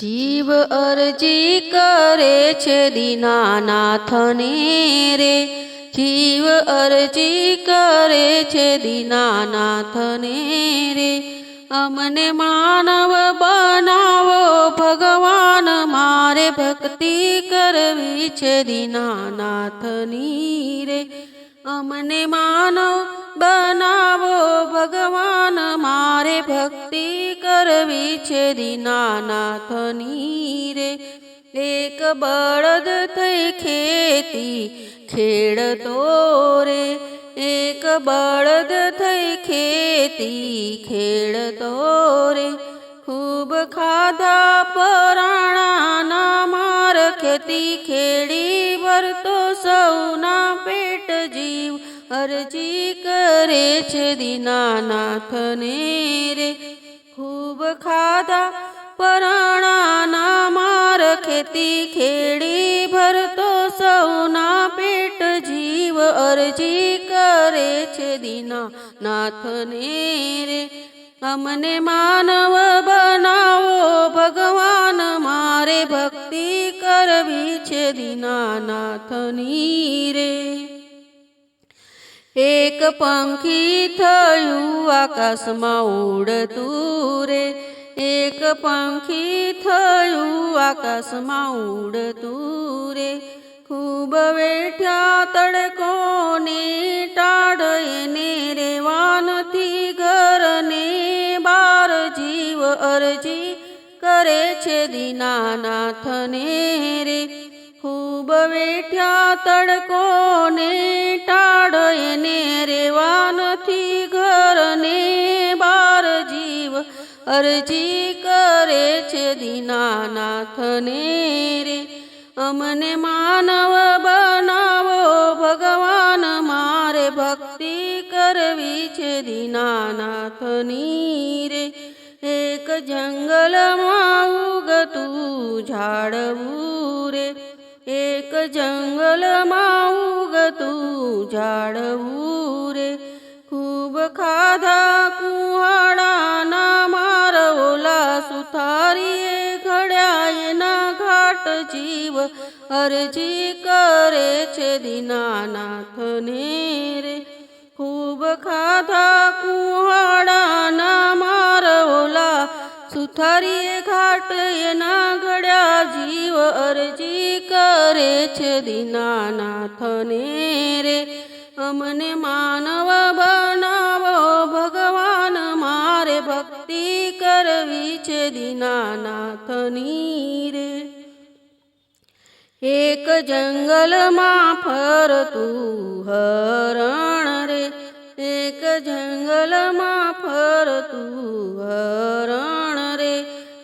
જીવ અરજી કરે છે દીનાનાથને રે. જીવ અરજી કરે છે દીનાનાથને રે. અમને માનવ બનાવો, ભગવાન મારે ભક્તિ કરવી છે દીનાનાથની રે. અમને માનવ બનાવો ભગવાન, મારે ભક્તિ કરવી છે દીનાનાથની રે. એક બળદ થઈ ખેતી, ખેડતો રે. એક બળદ થઈ ખેતી, ખેડતો રે. ખૂબ ખાધા પરાણાના માર, ખેતી ખેડી વરતો સૌના પેટ જીવ અરજી કરે છે દીનાનાથને રે. ખૂબ ખાધા પરાણાના માર ખેતી ખેડી ભરતો સૌના પેટ જીવ અરજી કરે છે દીનાનાથને રે. અમને માનવ બનાવો, ભગવાન મારે ભક્તિ કરવી છે દીનાનાથની રે. એક પંખી થયું આકાશમાં ઉડતું રે. એક પંખી થયું આકાશમાં ઉડતું રે. ખૂબ વેઠ્યા તડકોને ટાળ એને રેવા નથી ઘરને બાર જીવ અરજી કરે છે દીનાનાથને રે. ખૂબ વેઠ્યા તડકોને રેવા નથી ઘરને બાર જીવ અરજી કરે છે દીનાનાથને રે. અમને માનવ બનાવો, ભગવાન મારે ભક્તિ કરવી છે દીનાનાથની રે. એક જંગલમાં ઉગતું ઝાડવું રે. એક જંગલમાં ઉગતું ઝાડવું ખાધા કુહાડાના માર ઓલા સુથારીએ ઘડ્યા એના ઘાટ જીવ. અરજી કરે છે દીનાનાથને રે. ખૂબ ખાધા કુહાડાના માર ઓલા સુથારીએ ઘાટ એના ઘડ્યા જીવ. અરજી કરે છે દીનાનાથને રે. અમને માનવ બનાવો દીનાનાથની રે એક જંગલમાં ફરતું હરણ રે એક જંગલમાં ફરતું હરણ રે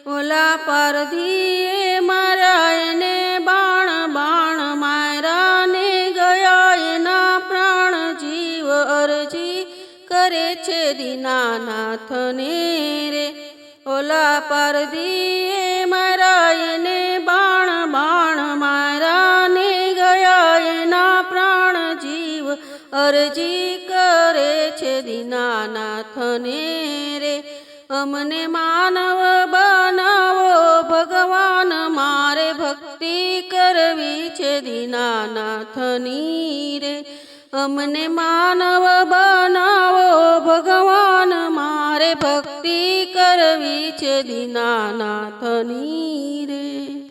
ઓલા પારધીએ મારા એને બાણ બાણ મારા ને ગયા એના પ્રાણ જીવ અરજી કરે છે દીનાનાથને રે ઓલા પારધીએ માર્યા એને બાણ બાણ મારાને ગયા એના પ્રાણ જીવ અરજી કરે છે દીનાનાથને રે. અમને માનવ બનાવો, ભગવાન મારે ભક્તિ કરવી છે દીનાનાથની રે. અમને માનવ બનાવો, ભગવાન મારે ભક્તિ કરવી છે દીનાનાથની રે.